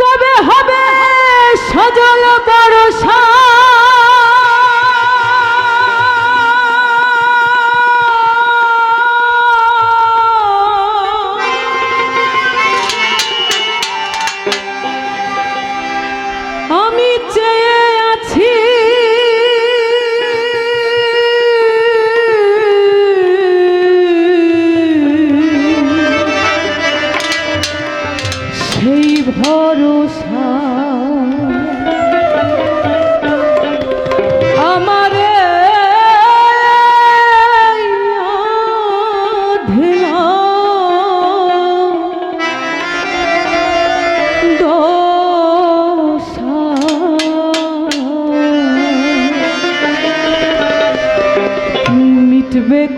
কবে হবে সজল বড় সা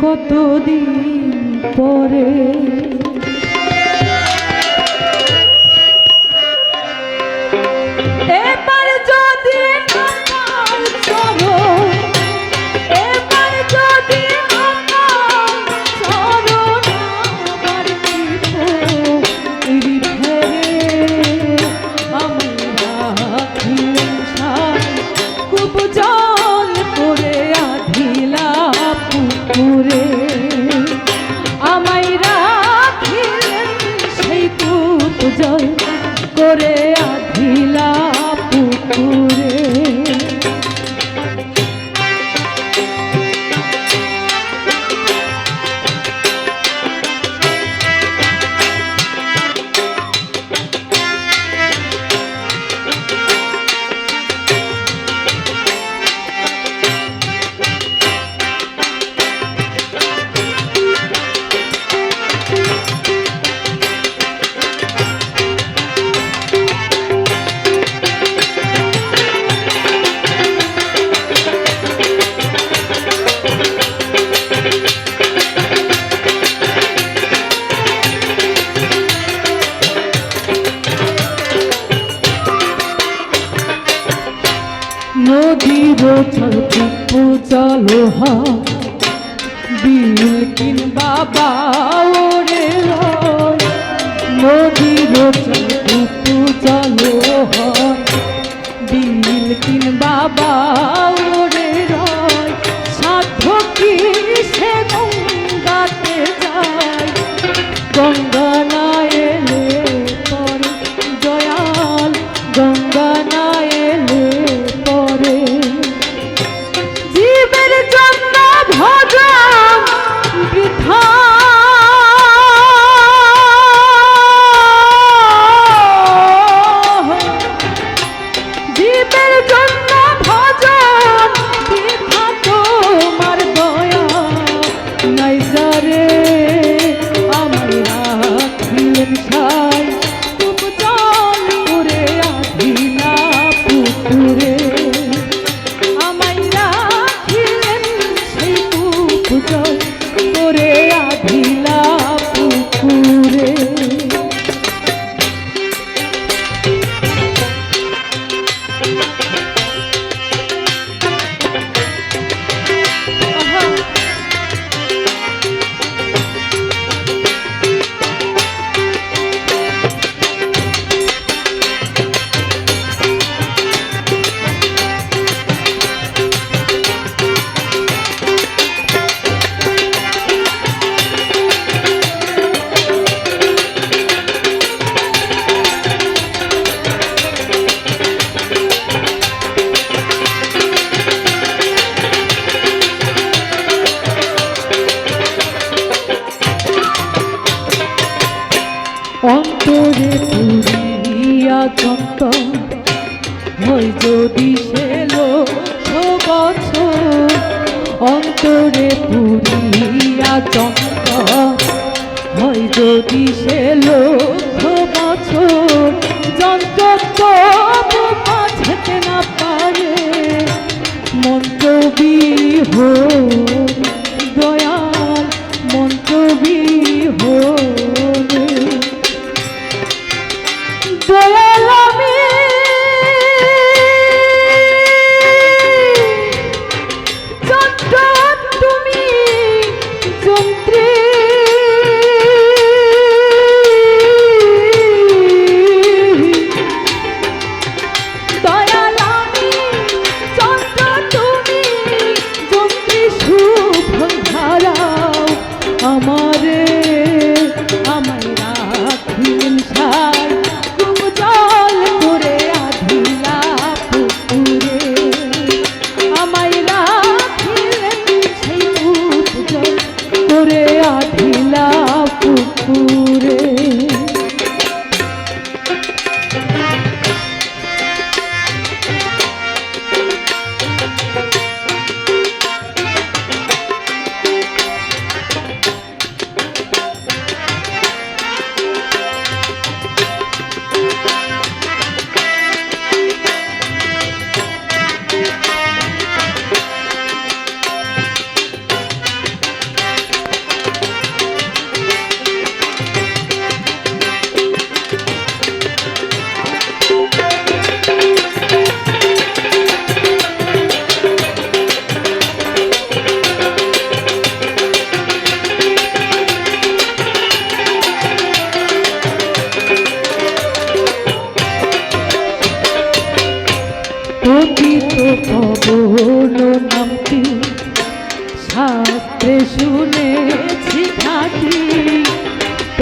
কতদিন পরে নদীর পূজা লোহা বিয়ে কিংবা বাউরে নদীর পূজা লোহা বিল কিংবা বা যদি সেলো বছর অন্তরে পুরিয়া চন্দ্র, হয় যদি সেলো বছর যন্ত্র বাঁচতে না পারে মন্তবী হোক রে আধি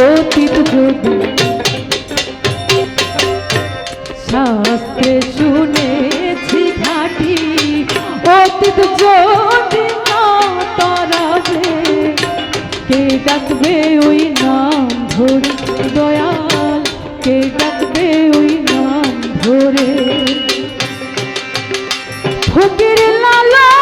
পতিত যদি শাস্ত্রে শুনেছি ঘাটি, অতীত যদি না তরাবে, কে ডাকবে ওই নাম ধরে? দয়াল, কে ডাকবে ওই নাম ধরে? ফকির লালা